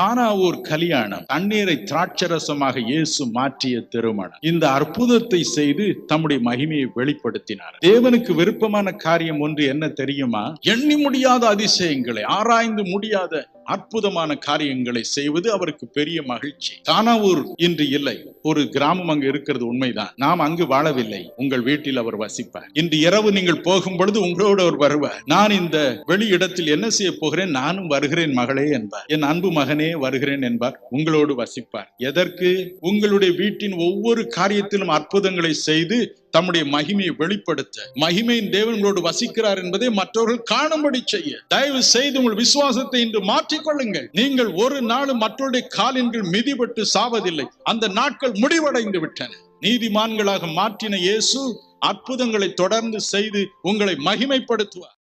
கானாவூர் கல்யாணம் தண்ணீரை திராட்சரசமாக இயேசு மாற்றிய திருமணம். இந்த அற்புதத்தை செய்து தம்முடைய மகிமையை வெளிப்படுத்தினார். தேவனுக்கு விருப்பமான காரியம் ஒன்று என்ன தெரியுமா? எண்ணி முடியாத அதிசயங்களை ஆராய்ந்து முடியாத அற்புதமான காரியங்களை செய்வது அவருக்கு பெரிய மகிழ்ச்சி. கானாவூர் இன்று இல்லை. ஒரு கிராமம் அங்கு இருக்கிறது உண்மைதான். நாம் அங்கு வாழவில்லை. உங்கள் வீட்டில் அவர் வசிப்பார். இன்று இரவு நீங்கள் போகும் பொழுது உங்களோடு அவர் வருவார். நான் இந்த வெளி இடத்தில் என்ன செய்ய போகிறேன்? நானும் வருகிறேன் மகளே என்பார். என் அன்பு மகனே வருகிறேன் என்பார். உங்களோடு வசிப்பார். எதற்கு? உங்களுடைய வீட்டின் ஒவ்வொரு காரியத்திலும் அற்புதங்களை செய்து தம்முடைய மகிமையை வெளிப்படுத்த. மகிமையின் தேவன்களோடு வசிக்கிறார் என்பதை மற்றவர்கள் காணும்படி செய்ய. தயவு செய்து உங்கள் விசுவாசத்தை இன்று மாற்றிக்கொள்ளுங்கள். நீங்கள் ஒரு நாளும் மற்றவருடைய காலின்கள் மிதிபட்டு சாவதில்லை. அந்த நாட்கள் முடிவடைந்து விட்டன. நீதிமான்களாக மாற்றின இயேசு அற்புதங்களை தொடர்ந்து செய்து உங்களை மகிமைப்படுத்துவார்.